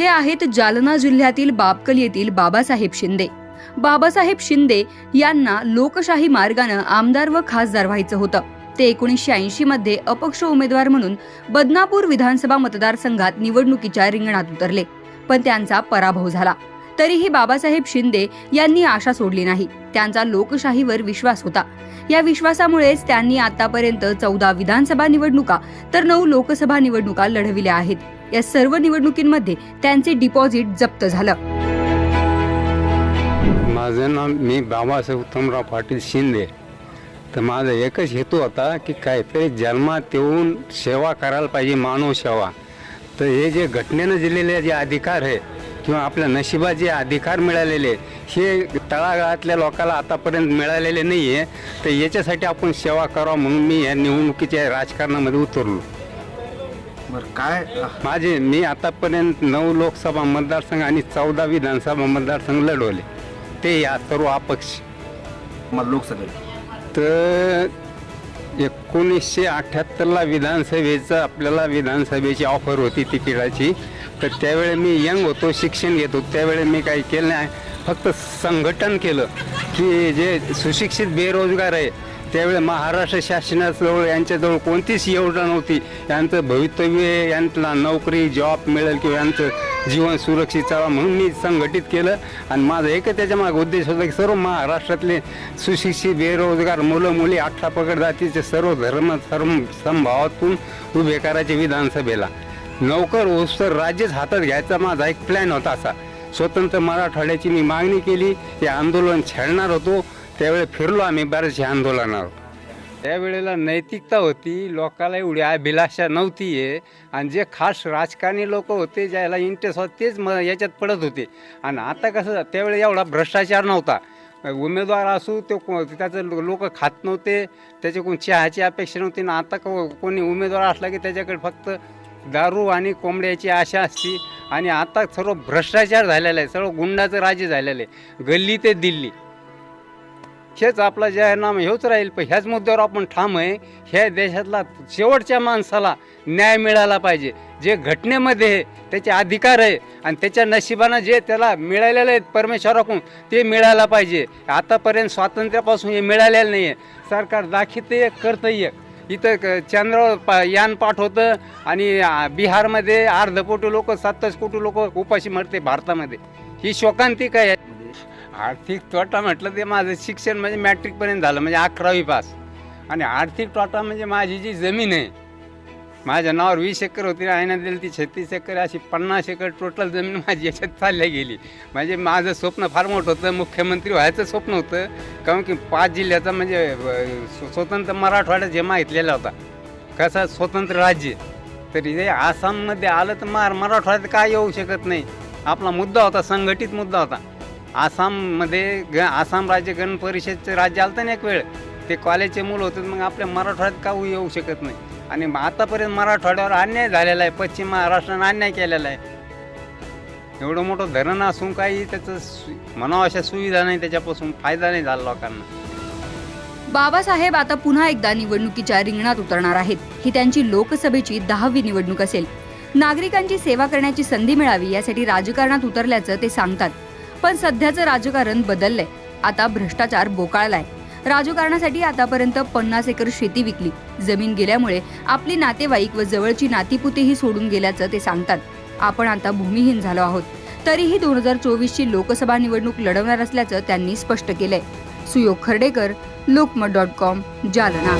हे आहेत जालना जिल्ह्यातील बापकल येथील बाबासाहेब शिंदे. बाबासाहेब शिंदे यांना लोकशाही मार्गानं आमदार व खासदार व्हायचं होतं. ते एकोणीसशे ऐंशी मध्ये अपक्ष उमेदवार म्हणून बदनापूर विधानसभा मतदारसंघात निवडणुकीच्या रिंगणात उतरले. पण त्यांचा पराभव झाला. तरीही बाबासाहेब शिंदे यांनी आशा सोडली नाही. त्यांचा लोकशाहीवर विश्वास होता. या विश्वासामुळेच त्यांनी आतापर्यंत चौदा विधानसभा निवडणुका तर नऊ लोकसभा निवडणुका लढविल्या आहेत. या सर्व निवडणुकींमध्ये त्यांचे डिपॉझिट जप्त झालं. माझं नाव मी बाबासाहेब उत्तमराव पाटील शिंदे. तर माझा एकच हेतू होता की काहीतरी जन्मात येऊन सेवा करायला पाहिजे मानव सेवा. तर हे जे घटनेनं दिलेले जे अधिकार आहे किंवा आपल्या नशिबात जे अधिकार मिळालेले हे तळागाळातल्या लोकांना आतापर्यंत मिळालेले नाही आहे तर याच्यासाठी आपण सेवा करावं म्हणून मी या निवडणुकीच्या राजकारणामध्ये उतरलो. बरं काय? माझे मी आतापर्यंत नऊ लोकसभा मतदारसंघ आणि चौदा विधानसभा मतदारसंघ लढवले. ते या सर्व अपक्ष. मला लोकसभेला तर एकोणीसशे अठ्ठ्याहत्तरला विधानसभेचं आपल्याला विधानसभेची ऑफर होती तिकिटाची. तर त्यावेळी मी यंग होतो शिक्षण घेत होतो. त्यावेळी मी काही केलं नाही. फक्त संघटन केलं की जे सुशिक्षित बेरोजगार आहे त्यावेळी महाराष्ट्र शासनाजवळ यांच्याजवळ कोणतीच योजना नव्हती. यांचं भवितव्य यांना नोकरी जॉब मिळेल किंवा यांचं जीवन सुरक्षित चालावं म्हणून मी संघटित केलं. आणि माझा एकच त्याच्यामागे उद्देश होता की सर्व महाराष्ट्रातले सुशिक्षित बेरोजगार मुलं मुली अठरा पकड जातीचे सर्व धर्म धर्म संभावातून उभे करायचे विधानसभेला. नोकर तर राज्यच हातात घ्यायचा माझा एक प्लॅन होता असा. स्वतंत्र मराठवाड्याची मी मागणी केली हे आंदोलन छेडणार होतो. त्यावेळी फिरलो आम्ही बऱ्याचशा आंदोलनावर. त्यावेळेला नैतिकता होती लोकाला एवढी अभिलाषा नव्हती आहे आणि जे खास राजकारणी लोक होते ज्याला इंटरेस्ट होता तेच म याच्यात पडत होते. आणि आता कसं त्यावेळी एवढा भ्रष्टाचार नव्हता. उमेदवार असू ते को त्याचं लोक खात नव्हते त्याच्याकडून चहाची अपेक्षा नव्हती. ना आता को कोणी उमेदवार असला की त्याच्याकडे फक्त दारू आणि कोंबड्याची आशा असती. आणि आता सर्व भ्रष्टाचार झालेला आहे सर्व गुंडाचं राज्य झालेलं आहे. गल्ली ते दिल्ली. हेच आपला जाहीरनामा हेच राहील पण ह्याच मुद्द्यावर आपण ठाम आहे. ह्या देशातला शेवटच्या माणसाला न्याय मिळाला पाहिजे. जे घटनेमध्ये आहे त्याचे अधिकार आहे आणि त्याच्या नशिबानं जे त्याला मिळालेलं आहे परमेश्वराकडून ते मिळायला पाहिजे. आतापर्यंत स्वातंत्र्यापासून हे मिळालेलं नाही आहे सरकार दाखिते करतंय. इथं क- चंद्रावर पा यान पाठवतं आणि बिहारमध्ये अर्धकोटी लोक सत्तावीस कोटी लोक उपाशी मरते भारतामध्ये. ही शोकांतिक आहे. आर्थिक तोटा म्हटलं ते माझं शिक्षण म्हणजे मॅट्रिकपर्यंत झालं म्हणजे अकरावी पास. आणि आर्थिक तोटा म्हणजे माझी जी जमीन आहे माझ्या नावावर वीस एकर होती आईना दिली ती छत्तीस एकर अशी पन्नास एकर टोटल जमीन माझी याच्यात चालल्या गेली. म्हणजे माझं स्वप्न फार मोठं होतं मुख्यमंत्री व्हायचं स्वप्न होतं कारण की पाच जिल्ह्याचा म्हणजे स्वतंत्र मराठवाडा जे मागितलेला होता कसा स्वतंत्र राज्य तरी हे आसाममध्ये आलं तर मार मराठवाड्यात काय येऊ शकत नाही. आपला मुद्दा होता संघटित मुद्दा होता. आसाममध्ये ग आसाम राज्य गण परिषदचं राज्य आलं ना एक वेळ. ते कॉलेजचे मुलं होते मग आपल्या मराठवाड्यात का येऊ शकत नाही. आणि मग आतापर्यंत मराठवाड्यावर अन्याय झालेला आहे पश्चिम महाराष्ट्रानं अन्याय केलेला आहे. एवढं मोठं धरण असून काही त्याचं म्हणावं अशा सुविधा नाही त्याच्यापासून फायदा नाही झाला लोकांना. बाबासाहेब आता पुन्हा एकदा निवडणुकीच्या रिंगणात उतरणार आहेत. ही त्यांची लोकसभेची दहावी निवडणूक असेल. नागरिकांची सेवा करण्याची संधी मिळावी यासाठी राजकारणात उतरल्याचं ते सांगतात. पण सध्याचं राजकारण बदललंय. आता भ्रष्टाचार बोकाळलाय. राजकारणासाठी आतापर्यंत पन्नास एकर शेती विकली. जमीन गेल्यामुळे आपली नातेवाईक व जवळची नातीपुतेही सोडून गेल्याचं ते सांगतात. आपण आता भूमिहीन झालो आहोत. तरीही दोन हजार चोवीसची लोकसभा निवडणूक लढवणार असल्याचं त्यांनी स्पष्ट केलंय. Suyog Khardekar Lokmat dot com Jalna.